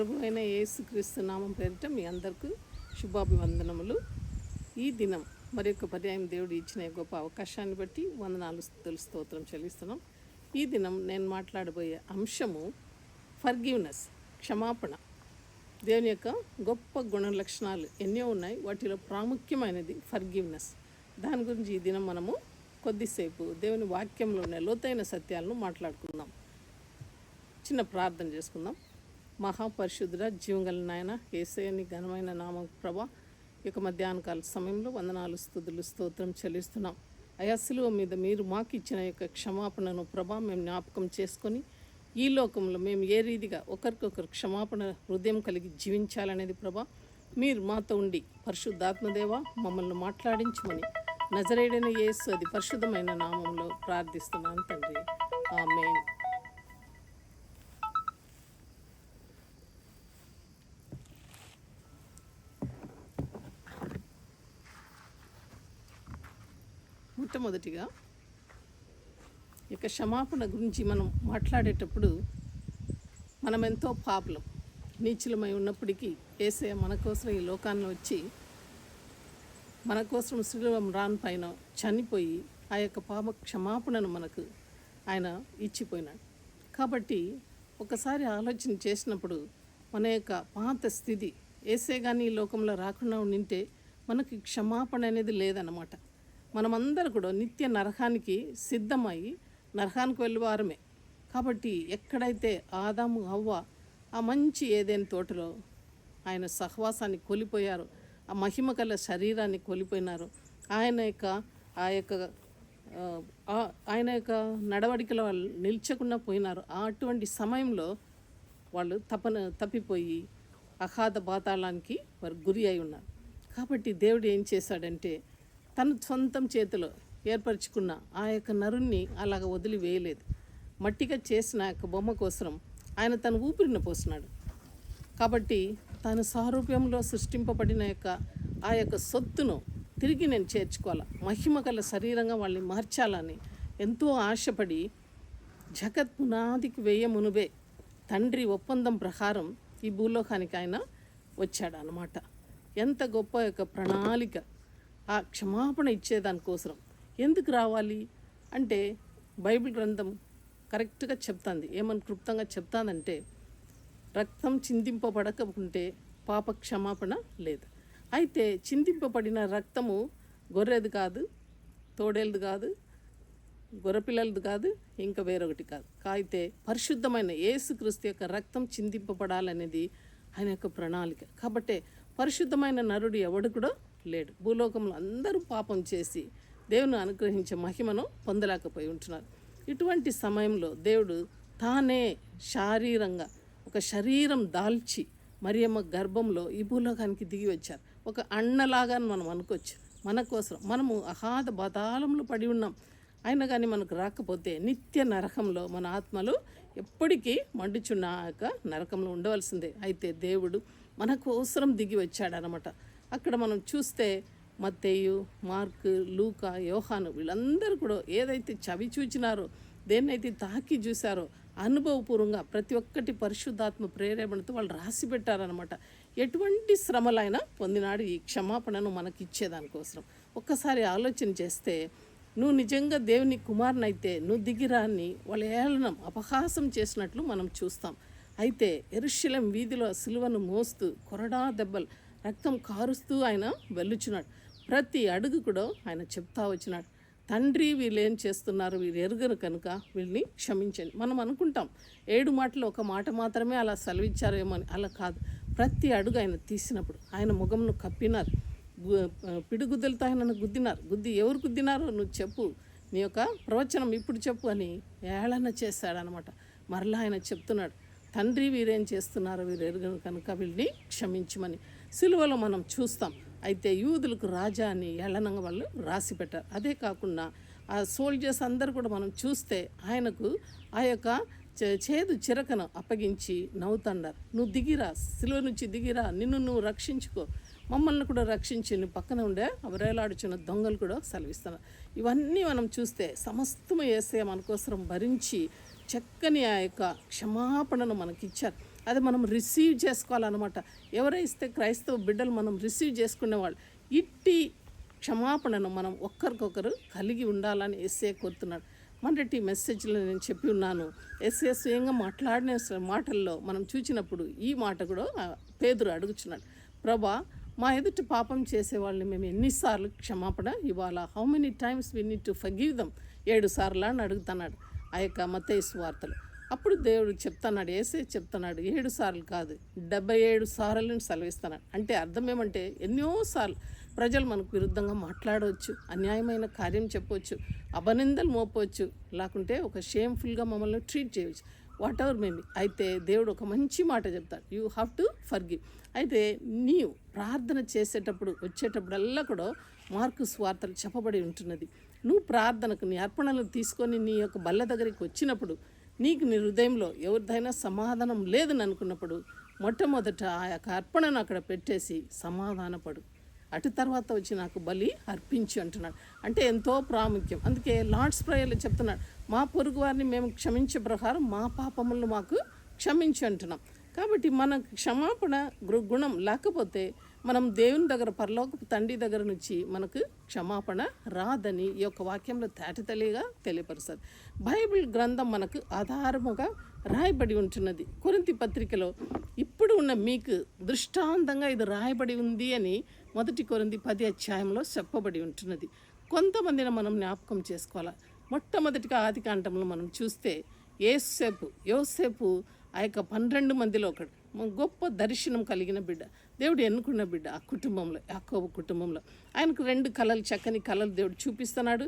ప్రభు అయిన యేసుక్రీస్తు నామం పేరిట మీ అందరికీ శుభాభివందనములు. ఈ దినం మరి యొక్క పర్యాయం దేవుడు ఇచ్చిన గొప్ప అవకాశాన్ని బట్టి వందనాలు స్తుతులు స్తోత్రం చెల్లిస్తున్నాం. ఈ దినం నేను మాట్లాడబోయే అంశము ఫర్గివ్నెస్ క్షమాపణ. దేవుని యొక్క గొప్ప గుణ లక్షణాలు ఎన్నో ఉన్నాయి. వాటిలో ప్రాముఖ్యమైనది ఫర్గివ్నెస్ దాని గురించి ఈ దినం మనము కొద్దిసేపు దేవుని వాక్యంలో ఉన్న లోతైన సత్యాలను మాట్లాడుకుందాం. చిన్న ప్రార్థన చేసుకుందాం. మహాపరిశుద్ధుడ జీవంగల నాయన ఏసయని ఘనమైన నామం ప్రభ యొక్క మధ్యాహ్న కాల సమయంలో వందనాలు స్థుతులు స్తోత్రం చెల్లిస్తున్నాం. అయా మీద మీరు మాకు ఇచ్చిన యొక్క క్షమాపణను ప్రభా మేము జ్ఞాపకం చేసుకొని ఈ లోకంలో మేము ఏ రీతిగా ఒకరికొకరు క్షమాపణ హృదయం కలిగి జీవించాలనేది ప్రభా మీరు మాతో ఉండి పరిశుద్ధాత్మదేవ మమ్మల్ని మాట్లాడించమని నజరేడైన యేసు అది పరిశుద్ధమైన నామంలో ప్రార్థిస్తున్నాను తండ్రి. ఆమెన్. మొట్టమొదటిగా యొక్క క్షమాపణ గురించి మనం మాట్లాడేటప్పుడు మనం ఎంతో పాపలం నీచులమై ఉన్నప్పటికీ ఏసే మన కోసం ఈ లోకాన్ని వచ్చి మన కోసం శ్రీలం రాన్ పైన చనిపోయి ఆ యొక్క పాప క్షమాపణను మనకు ఆయన ఇచ్చిపోయినాడు. కాబట్టి ఒకసారి ఆలోచన చేసినప్పుడు మన యొక్క పాత స్థితి ఏసే కానీ ఈ లోకంలో రాకుండా ఉండింటే మనకి క్షమాపణ అనేది లేదన్నమాట. మనమందరూ కూడా నిత్య నరకానికి సిద్ధమై నరకానికి వెళ్ళేవారమే. కాబట్టి ఎక్కడైతే ఆదాము అవ్వ ఆ మంచి ఏదైనా తోటలో ఆయన సహవాసాన్ని కోల్పోయారు ఆ మహిమ గల శరీరాన్ని కోల్పోయినారు ఆయన యొక్క ఆ యొక్క ఆయన యొక్క నడవడికలో వాళ్ళు నిల్చకుండా పోయినారు ఆ అటువంటి సమయంలో వాళ్ళు తపన తప్పిపోయి అగాధ పాతాళానికి వారు గురి అయి ఉన్నారు. కాబట్టి దేవుడు ఏం చేశాడంటే తన సొంతం చేతిలో ఏర్పరచుకున్న ఆ యొక్క నరుణ్ణి అలాగ వదిలివేయలేదు. మట్టిగా చేసిన యొక్క బొమ్మ కోసం ఆయన తన ఊపిరిని పోసినాడు కాబట్టి తాను సారూప్యంలో సృష్టింపబడిన యొక్క ఆ యొక్క సొత్తును తిరిగి నేను చేర్చుకోవాలి? మహిమ గల శరీరంగా వాళ్ళని మార్చాలని ఎంతో ఆశపడి జగత్ పునాదికి వేయ మునుబే తండ్రి ఒప్పందం ప్రకారం ఈ భూలోకానికి ఆయన వచ్చాడు ఎంత గొప్ప యొక్క ప్రణాళిక. ఆ క్షమాపణ ఇచ్చేదానికోసం ఎందుకు రావాలి? అంటే బైబిల్ గ్రంథం కరెక్ట్గా చెప్తాంది. ఏమని క్లుప్తంగా చెప్తానంటే రక్తం చిందింపబడకుంటే పాప క్షమాపణ లేదు. అయితే చిందింపబడిన రక్తము గొర్రెది కాదు తోడేలది కాదు గొర్రెపిల్లలది కాదు ఇంకా వేరొకటి కాదు. అయితే పరిశుద్ధమైన ఏసుక్రీస్తు యొక్క రక్తం చిందింపబడాలనేది ఆయన యొక్క ప్రణాళిక. కాబట్టి పరిశుద్ధమైన నరుడు ఎవడు కూడా లేడు. భూలోకంలో అందరూ పాపం చేసి దేవుని అనుగ్రహించే మహిమను పొందలేకపోయి ఉంటున్నారు. ఇటువంటి సమయంలో దేవుడు తానే శారీరంగా ఒక శరీరం దాల్చి మరియమ్మ గర్భంలో ఈ భూలోకానికి దిగి వచ్చారు. ఒక అన్నలాగా మనం అనుకోవచ్చు. మన కోసం మనము అహాధ బతాళంలో పడి ఉన్నాం. అయినా కానీ మనకు రాకపోతే నిత్య నరకంలో మన ఆత్మలు ఎప్పటికీ మండుచున్నాక నరకంలో ఉండవలసిందే. అయితే దేవుడు మన కోసరం దిగి వచ్చాడనమాట అక్కడ మనం చూస్తే మత్తేయు మార్క్ లూక యోహాను వీళ్ళందరూ కూడా ఏదైతే చవి చూచినారో దేన్నైతే తాకి చూశారో అనుభవపూర్వంగా ప్రతి ఒక్కటి పరిశుద్ధాత్మ ప్రేరేపణతో వాళ్ళు రాసి పెట్టారనమాట ఎటువంటి శ్రమలైనా పొందినాడు ఈ క్షమాపణను మనకి ఇచ్చేదానికోసం ఒక్కసారి ఆలోచన చేస్తే నువ్వు నిజంగా దేవుని కుమారునైతే నువ్వు దిగిరాన్ని వాళ్ళ ఏళనం అపహాసం చేసినట్లు మనం చూస్తాం. అయితే ఎరుశలం వీధిలో సిలువను మోస్తూ కొరడా దెబ్బలు రక్తం కారుస్తూ ఆయన వెళ్ళుచున్నాడు. ప్రతి అడుగు కూడా ఆయన చెప్తా వచ్చినాడు. తండ్రి వీళ్ళు ఏం చేస్తున్నారు? వీరు ఎరుగరు కనుక వీళ్ళని క్షమించండి. మనం అనుకుంటాం ఏడు మాటలు ఒక మాట మాత్రమే అలా సెలవిచ్చారేమో అని. అలా కాదు. ప్రతి అడుగు ఆయన తీసినప్పుడు ఆయన ముఖంను కప్పినారు. పిడుగుద్దలతో పిడిగుద్దులతో ఆయనను గుద్దినారు. గుద్ది ఎవరు గుద్దినారో నువ్వు చెప్పు. నీ యొక్క ప్రవచనం ఇప్పుడు చెప్పు అని ఏళన చేశాడనమాట. మరలా ఆయన చెప్తున్నాడు తండ్రి వీరేం చేస్తున్నారో వీరు ఎరుగను కనుక వీళ్ళని క్షమించమని. సిలువలో మనం చూస్తాం. అయితే యూదులకు రాజా అని ఏళనంగా వాళ్ళు రాసి పెట్టారు. అదే కాకుండా ఆ సోల్జర్స్ అందరు కూడా మనం చూస్తే ఆయనకు ఆ యొక్క చేదు చిరకను అప్పగించి నవ్వుతాండారు నువ్వు దిగిరా సిలువ నుంచి దిగిరా నిన్ను నువ్వు రక్షించుకో. మమ్మల్ని కూడా రక్షించి నువ్వు పక్కన ఉండే అవరేలాడుచున్న దొంగలు కూడా సెలవిస్తున్నారు. ఇవన్నీ మనం చూస్తే సమస్తము వేసే మన కోసం భరించి చక్కని ఆ యొక్క క్షమాపణను మనకిచ్చారు. అది మనం రిసీవ్ చేసుకోవాలన్నమాట. ఎవరైతే క్రైస్తవ బిడ్డలు మనం రిసీవ్ చేసుకునేవాళ్ళు. ఇట్టి క్షమాపణను మనం ఒక్కరికొకరు కలిగి ఉండాలని ఎస్ఏ కోరుతున్నాడు. మొన్నటి మెసేజ్లో నేను చెప్పి ఉన్నాను. ఎస్ఏ స్వయంగా మాట్లాడిన మాటల్లో మనం చూసినప్పుడు ఈ మాట కూడా పేదరు అడుగుచున్నాడు. ప్రభా మా ఎదుటి పాపం చేసేవాళ్ళని మేము ఎన్నిసార్లు క్షమాపణ ఇవ్వాలా? How many times we need to forgive them ఏడు సార్లు అని అడుగుతున్నాడు ఆ యొక్క మతేసు వార్తలు అప్పుడు దేవుడు చెప్తున్నాడు ఏసే చెప్తున్నాడు ఏడు సార్లు కాదు డెబ్బై ఏడు సార్లను సెలవిస్తున్నాడు. అంటే అర్థం ఏమంటే ఎన్నోసార్లు ప్రజలు మనకు విరుద్ధంగా మాట్లాడవచ్చు అన్యాయమైన కార్యం చెప్పవచ్చు అభనిందలు మోపవచ్చు లేకుంటే ఒక షేమ్ఫుల్గా మమ్మల్ని ట్రీట్ చేయవచ్చు. వాట్ ఎవర్ మేబీ అయితే దేవుడు ఒక మంచి మాట చెప్తాడు. యూ హ్యావ్ టు ఫర్గివ్ అయితే నీవు ప్రార్థన చేసేటప్పుడు వచ్చేటప్పుడల్లా కూడా మార్కు స్వార్థలు చెప్పబడి ఉంటున్నది. నువ్వు ప్రార్థనకు నీ అర్పణలు తీసుకొని నీ యొక్క బల్ల దగ్గరికి వచ్చినప్పుడు నీకు నీ హృదయంలో ఎవరిదైనా సమాధానం లేదని అనుకున్నప్పుడు మొట్టమొదట ఆ యొక్క అర్పణను అక్కడ పెట్టేసి సమాధానపడు. అటు తర్వాత వచ్చి నాకు బలి అర్పించి అంటున్నాడు. అంటే ఎంతో ప్రాముఖ్యం. అందుకే లార్డ్స్ ప్రేయర్లు చెప్తున్నాడు మా పొరుగు వారిని మేము క్షమించే ప్రకారం మా పాపములను మాకు క్షమించి అంటున్నాం. కాబట్టి మన క్షమాపణ గుణం లేకపోతే మనం దేవుని దగ్గర పరలోక తండ్రి దగ్గర నుంచి మనకు క్షమాపణ రాదని ఈ యొక్క వాక్యంలో తేటతెలిగా తెలియపరుస్తుంది. బైబిల్ గ్రంథం మనకు ఆధారముగా రాయబడి ఉంటున్నది. కొరింతి పత్రికలో ఇప్పుడు ఉన్న మీకు దృష్టాంతంగా ఇది రాయబడి ఉంది అని మొదటి కొరింది పది అధ్యాయంలో చెప్పబడి ఉంటున్నది. కొంతమందిని మనం జ్ఞాపకం చేసుకోవాలి? మొట్టమొదటిగా ఆది కాండంలో మనం చూస్తే ఏసేపు యోసేపు ఆ యొక్క పన్నెండు మందిలో ఒకడు. గొప్ప దర్శనం కలిగిన బిడ్డ. దేవుడు ఎన్నుకున్న బిడ్డ ఆ కుటుంబంలో యాకోబు కుటుంబంలో. ఆయనకు రెండు కళలు చక్కని కళలు దేవుడు చూపిస్తున్నాడు.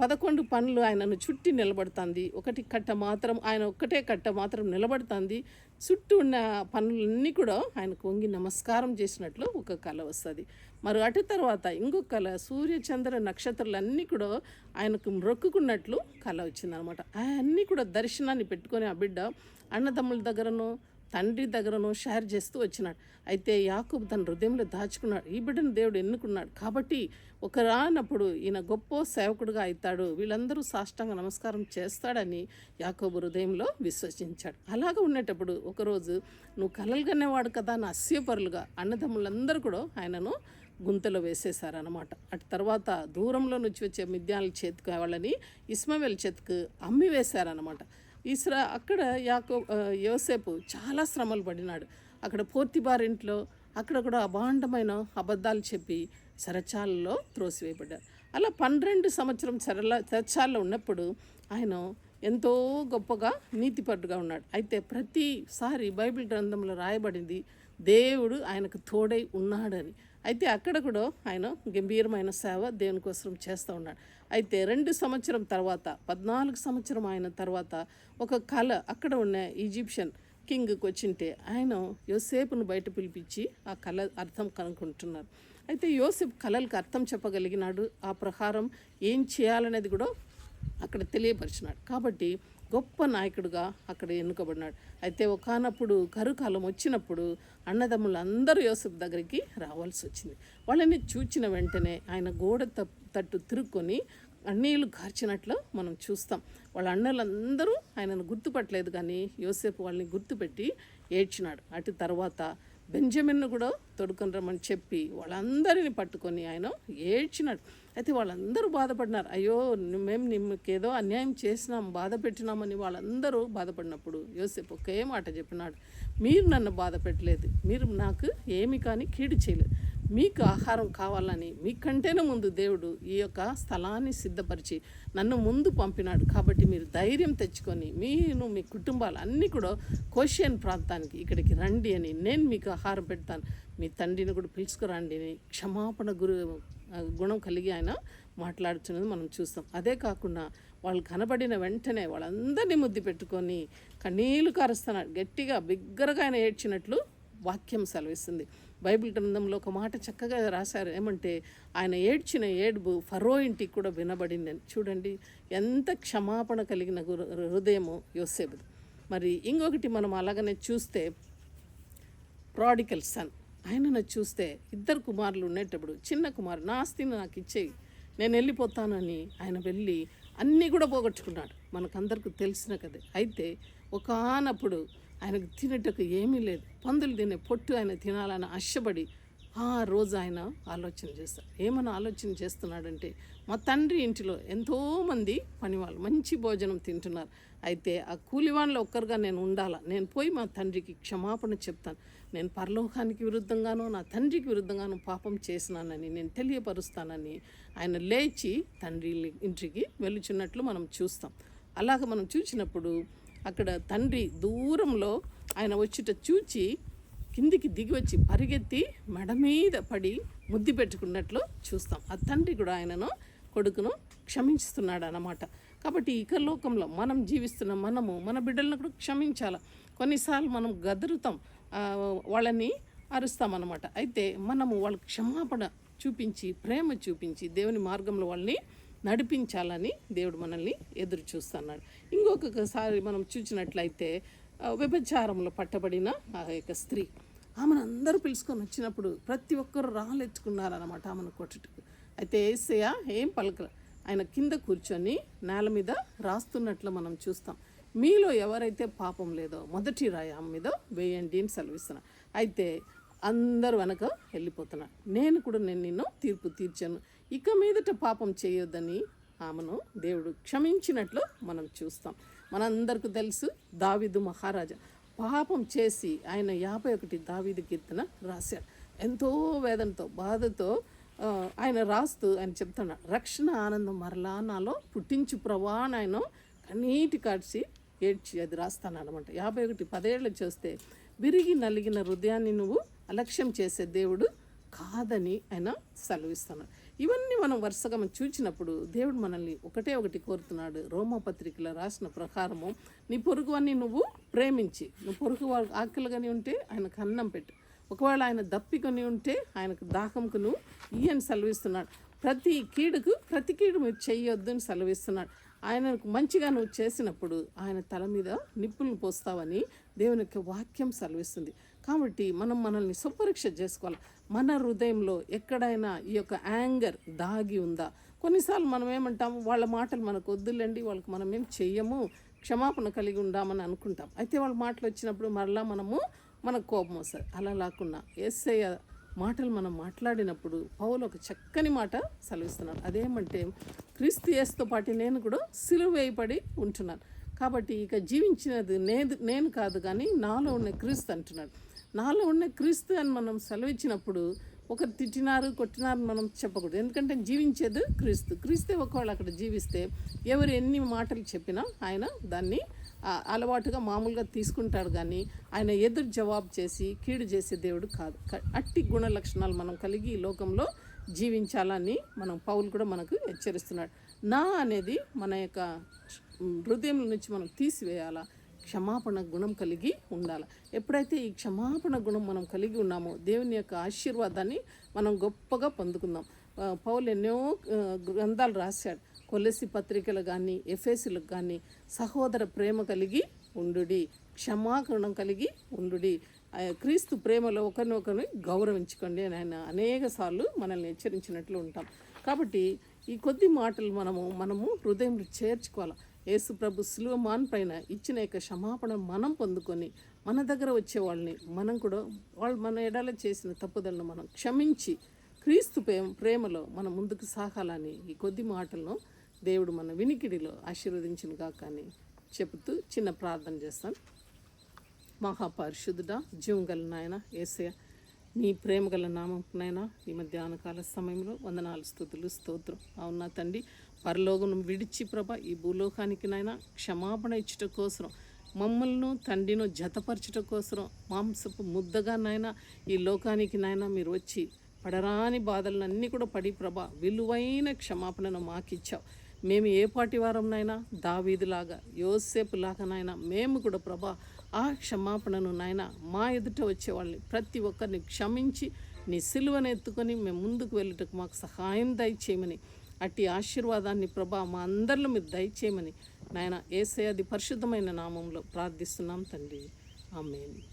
పదకొండు పనులు ఆయనను చుట్టి నిలబడుతుంది. ఒకటి కట్ట మాత్రం ఆయన ఒక్కటే కట్ట మాత్రం నిలబడుతుంది. చుట్టూ ఉన్న పనులన్నీ కూడా ఆయనకు వంగి నమస్కారం చేసినట్లు ఒక కళ వస్తుంది. మరి అటు తర్వాత ఇంకొక కళ సూర్య చంద్ర నక్షత్రాలన్నీ కూడా ఆయనకు మ్రొక్కుకున్నట్లు కళ వచ్చిందనమాట. అన్నీ కూడా దర్శనాన్ని పెట్టుకొని ఆ బిడ్డ అన్నదమ్ముల దగ్గరను తండ్రి దగ్గరను షేర్ చేస్తూ వచ్చినాడు. అయితే యాకూబ్ తన హృదయంలో దాచుకున్నాడు. ఈ బిడ్డను దేవుడు ఎన్నుకున్నాడు. కాబట్టి ఒక రానప్పుడు ఈయన గొప్ప సేవకుడుగా అవుతాడు. వీళ్ళందరూ సాష్టంగా నమస్కారం చేస్తాడని యాకోబు హృదయంలో విశ్వసించాడు. అలాగ ఉండేటప్పుడు ఒకరోజు నువ్వు కలలు కనేవాడు కదా నా అస్యపరులుగా అన్నదమ్ములందరూ కూడా ఆయనను గుంతలో వేసేశారనమాట అటు తర్వాత దూరంలో నుంచి వచ్చే మిద్యాల చేతికి వాళ్ళని ఇస్మావేల్ చేతికి అమ్మి వేశారనమాట ఇస్రా అక్కడ యాకో యోసేపు చాలా శ్రమలు పడినాడు. అక్కడ పోర్తిబారింట్లో అక్కడ కూడా అభాండమైన అబద్ధాలు చెప్పి సరచాలలో త్రోసివేయబడ్డారు. అలా పన్నెండు సంవత్సరం చెరల చరచాలలో ఉన్నప్పుడు ఆయన ఎంతో గొప్పగా నీతిపట్టుగా ఉన్నాడు. అయితే ప్రతిసారి బైబిల్ గ్రంథంలో రాయబడింది దేవుడు ఆయనకు తోడై ఉన్నాడని. అయితే అక్కడ కూడా ఆయన గంభీరమైన సేవ దేవుని కోసం చేస్తూ ఉన్నాడు. అయితే రెండు సంవత్సరం తర్వాత పద్నాలుగు సంవత్సరం ఆయన తర్వాత ఒక కళ అక్కడ ఉన్న ఈజిప్షియన్ కింగ్కి వచ్చింటే ఆయన యోసేపును బయట పిలిపించి ఆ కళ అర్థం కనుక్కుంటున్నారు. అయితే యోసేపు కళలకు అర్థం చెప్పగలిగినాడు. ఆ ప్రకారం ఏం చేయాలనేది కూడా అక్కడ తెలియపరిచినాడు. కాబట్టి గొప్ప నాయకుడుగా అక్కడ ఎన్నుకబడినాడు. అయితే ఒకనప్పుడు కరుకాలం వచ్చినప్పుడు అన్నదమ్ములు అందరూ యోసఫ్ దగ్గరికి రావాల్సి వచ్చింది. వాళ్ళని చూచిన వెంటనే ఆయన గోడ తట్టు తిరుక్కొని అన్నీళ్ళు కార్చినట్లు మనం చూస్తాం. వాళ్ళ అన్నలందరూ ఆయనను గుర్తుపట్టలేదు కానీ యోసేపు వాళ్ళని గుర్తుపెట్టి ఏడ్చినాడు. అటు తర్వాత బెంజమిన్ను కూడా తొడుకొని రమ్మని చెప్పి వాళ్ళందరిని పట్టుకొని ఆయన ఏడ్చినాడు. అయితే వాళ్ళందరూ బాధపడినారు. అయ్యో మేము నిమ్మకి ఏదో అన్యాయం చేసినాం బాధ పెట్టినామని వాళ్ళందరూ బాధపడినప్పుడు యోసేపు ఒకే మాట చెప్పినాడు. మీరు నన్ను బాధ పెట్టలేదు. మీరు నాకు ఏమి కానీ కీడు చేయలేదు. మీకు ఆహారం కావాలని మీకంటేనే ముందు దేవుడు ఈ యొక్క స్థలాన్ని సిద్ధపరిచి నన్ను ముందు పంపినాడు. కాబట్టి మీరు ధైర్యం తెచ్చుకొని మీను మీ కుటుంబాలు అన్నీ కూడా కోషియన్ ప్రాంతానికి ఇక్కడికి రండి అని నేను మీకు ఆహారం పెడతాను. మీ తండ్రిని కూడా పిలుచుకురండి అని క్షమాపణ గురు గుణం కలిగి ఆయన మాట్లాడుతున్నది మనం చూస్తాం. అదే కాకుండా వాళ్ళు కనబడిన వెంటనే వాళ్ళందరినీ ముద్దు పెట్టుకొని కన్నీళ్ళు కారుస్తున్నాడు గట్టిగా బిగ్గరగా ఆయన ఏడ్చినట్లు వాక్యం సెలవిస్తుంది. బైబిల్ గ్రంథంలో ఒక మాట చక్కగా రాశారు. ఏమంటే ఆయన ఏడ్చిన ఏడుపు ఫరో ఇంటికి కూడా వినబడిందని చూడండి ఎంత క్షమాపణ కలిగిన గురు- హృదయము యోసేపుది. మరి ఇంకొకటి మనం అలాగనే చూస్తే ప్రాడికల్ సన్. ఆయనను చూస్తే ఇద్దరు కుమారులు ఉండేటప్పుడు చిన్న కుమారు నా ఆస్తిని నాకు ఇచ్చేయి. నేను వెళ్ళిపోతానని ఆయన వెళ్ళి అన్నీ కూడా పోగొట్టుకున్నాడు. మనకందరికీ తెలిసిన కదే అయితే ఒకనప్పుడు ఆయనకు తినేటకు ఏమీ లేదు. పందులు తినే పొట్టు ఆయన తినాలని ఆశపడి ఆ రోజు ఆయన ఆలోచన చేస్తారు. ఏమని ఆలోచన చేస్తున్నాడంటే మా తండ్రి ఇంటిలో ఎంతోమంది పనివాళ్ళు మంచి భోజనం తింటున్నారు. అయితే ఆ కూలివాళ్ళలో ఒక్కరుగా నేను ఉండాలా? నేను పోయి మా తండ్రికి క్షమాపణ చెప్తాను. నేను పరలోకానికి విరుద్ధంగాను నా తండ్రికి విరుద్ధంగాను పాపం చేసినానని నేను తెలియపరుస్తానని ఆయన లేచి తండ్రి ఇంటికి వెలుచున్నట్లు మనం చూస్తాం. అలాగ మనం చూసినప్పుడు అక్కడ తండ్రి దూరంలో ఆయన వచ్చుట చూచి కిందికి దిగి వచ్చి పరిగెత్తి మెడ మీద పడి ముద్దు పెట్టుకున్నట్లు చూస్తాం. ఆ తండ్రి కూడా ఆయనను కొడుకును క్షమించుతున్నాడు అన్నమాట కాబట్టి ఇక లోకంలో మనం జీవిస్తున్న మనము మన బిడ్డలను కూడా క్షమించాలి? కొన్నిసార్లు మనం గదురుతాం వాళ్ళని అరుస్తామన్నమాట. అయితే మనము వాళ్ళకి క్షమాపణ చూపించి ప్రేమ చూపించి దేవుని మార్గంలో వాళ్ళని నడిపించాలని దేవుడు మనల్ని ఎదురు చూస్తున్నాడు. ఇంకొకసారి మనం చూసినట్లయితే వ్యభచారంలో వ్యభిచారంలో పట్టబడిన ఆ యొక్క స్త్రీ ఆమెను అందరూ పిలుచుకొని వచ్చినప్పుడు ప్రతి ఒక్కరు రాళ్ళెత్తుకున్నారన్నమాట ఆమెను కొట్టుటకు. అయితే ఏసయ ఏం పలకల ఆయన కింద కూర్చొని నేల మీద రాస్తున్నట్లు మనం చూస్తాం. మీలో ఎవరైతే పాపం లేదో మొదటి రాయి ఆమె మీద వేయండి అని సెలవిస్తున్నా. అయితే అందరూ వెనక వెళ్ళిపోతున్నారు. నేను కూడా నేను నిన్ను తీర్పు తీర్చాను. ఇక మీదట పాపం చేయొద్దని ఆమెను దేవుడు క్షమించినట్లు మనం చూస్తాం. మనందరికీ తెలుసు దావిదు మహారాజా పాపం చేసి ఆయన యాభై ఒకటి దావీదు కీర్తన రాశాడు. ఎంతో వేదనతో బాధతో ఆయన రాస్తూ ఆయన చెప్తున్నాడు రక్షణ ఆనందం మరలా నాలో పుట్టించు ప్రభా అని ఆయన కన్నీటి కాడ్చి ఏడ్చి అది రాస్తాను అనమాట యాభై ఒకటి పదేళ్ళు చూస్తే విరిగి నలిగిన హృదయాన్ని నువ్వు అలక్ష్యం చేసే దేవుడు కాదని ఆయన సెలవిస్తున్నాడు. ఇవన్నీ మనం వరుసగా మనం దేవుడు మనల్ని ఒకటే ఒకటి కోరుతున్నాడు. రోమపత్రికలో రాసిన ప్రకారము నీ పొరుగువన్నీ నువ్వు ప్రేమించి నువ్వు పొరుగు ఆకలిగాని ఉంటే ఆయనకు అన్నం పెట్టు. ఒకవేళ ఆయన దప్పికొని ఉంటే ఆయనకు దాహంకు నువ్వు ఇయ్యని సెలవిస్తున్నాడు. ప్రతి కీడుకు ప్రతి కీడు మీరు చేయొద్దు అని సెలవిస్తున్నాడు. ఆయనకు మంచిగా నువ్వు చేసినప్పుడు ఆయన తల మీద నిప్పులను పోస్తావని దేవుని యొక్క వాక్యం సెలవిస్తుంది. కాబట్టి మనం మనల్ని సుపరీక్ష చేసుకోవాలి. మన హృదయంలో ఎక్కడైనా ఈ యొక్క యాంగర్ దాగి ఉందా? కొన్నిసార్లు మనం ఏమంటాము వాళ్ళ మాటలు మనకు వద్దులేండి వాళ్ళకి మనం ఏం చెయ్యము క్షమాపణ కలిగి ఉండామని అనుకుంటాం. అయితే వాళ్ళ మాటలు వచ్చినప్పుడు మరలా మనము మనకు కోపం వస్తుంది. అలా లేకుండా ఎస్ఐ మాటలు మనం మాట్లాడినప్పుడు పౌలు ఒక చక్కని మాట సెలవిస్తున్నాడు. అదేమంటే క్రీస్తు యేసుతో పాటు నేను కూడా సిలువేయబడి ఉంటున్నాను. కాబట్టి ఇక జీవించినది నేను నేను కాదు కానీ నాలో ఉన్న క్రీస్తు అంటున్నాడు. నాలో ఉన్న క్రీస్తు అని మనం సెలవిచ్చినప్పుడు ఒకరు తిట్టినారు కొట్టినారు మనం చెప్పకూడదు. ఎందుకంటే జీవించేది క్రీస్తు. క్రీస్తే ఒకవేళ అక్కడ జీవిస్తే ఎవరు ఎన్ని మాటలు చెప్పినా ఆయన దాన్ని అలవాటుగా మామూలుగా తీసుకుంటాడు కానీ ఆయన ఎదురు జవాబు చేసి కీడు చేసే దేవుడు కాదు. అట్టి గుణ లక్షణాలు మనం కలిగి ఈ లోకంలో జీవించాలని మనం పౌలు కూడా మనకు హెచ్చరిస్తున్నాడు. నా అనేది మన యొక్క హృదయం నుంచి మనం తీసివేయాలా? క్షమాపణ గుణం కలిగి ఉండాలి. ఎప్పుడైతే ఈ క్షమాపణ గుణం మనం కలిగి ఉన్నామో దేవుని యొక్క ఆశీర్వాదాన్ని మనం గొప్పగా పొందుకుందాం. పౌలు ఎన్నో గ్రంథాలు రాశాడు. కొలసి పత్రికలు కానీ ఎఫ్ఎస్లకు కానీ సహోదర ప్రేమ కలిగి ఉండుడి. క్షమాగుణం కలిగి ఉండుడి. క్రీస్తు ప్రేమలో ఒకరినొకరిని గౌరవించుకోండి అని ఆయన అనేక సార్లు మనల్ని హెచ్చరించినట్లు ఉంటాం. కాబట్టి ఈ కొద్ది మాటలు మనము మనము హృదయంలో చేర్చుకోవాలి? యేసుప్రభు ప్రభు పైన ఇచ్చిన యొక్క క్షమాపణ మనం పొందుకొని మన దగ్గర వచ్చే వాళ్ళని మనం కూడా వాళ్ళు మన ఎడాల చేసిన తప్పుదలను మనం క్షమించి క్రీస్తు ప్రేమ ప్రేమలో మనం ముందుకు సాగాలని ఈ కొద్ది మాటలను దేవుడు మన వినికిడిలో ఆశీర్వదించిన కాక అని చెబుతూ చిన్న ప్రార్థన చేస్తాను మహాపరిశుద్ధుడా జీవం గల నాయన ఏసయ నీ ప్రేమ గల నామం నాయన ఈ మధ్యాహ్న కాల సమయంలో వందనాలు స్థుతులు స్తోత్రం. అవునా తండ్రి? పరలోకం విడిచి ప్రభ ఈ భూలోకానికి నాయన క్షమాపణ ఇచ్చుట కోసం మమ్మల్ని తండ్రిను జతపరచుట కోసం మాంసపు ముద్దగా నాయన ఈ లోకానికి నాయన మీరు వచ్చి పడరాని బాధలన్నీ కూడా పడి ప్రభ విలువైన క్షమాపణను మాకిచ్చావు. మేము ఏ పాటి వారంనైనా దావీదులాగా యోసేపు లాగా నాయన మేము కూడా ప్రభా ఆ క్షమాపణను నాయన మా ఎదుట వచ్చేవాళ్ళని ప్రతి ఒక్కరిని క్షమించి నీ సిలువను ఎత్తుకొని మేము ముందుకు వెళ్ళటకు మాకు సహాయం దయచేయమని అట్టి ఆశీర్వాదాన్ని ప్రభా మా అందరిలో మీరు దయచేయమని నాయన ఏసే పరిశుద్ధమైన నామంలో ప్రార్థిస్తున్నాం తండ్రి. ఆమెను.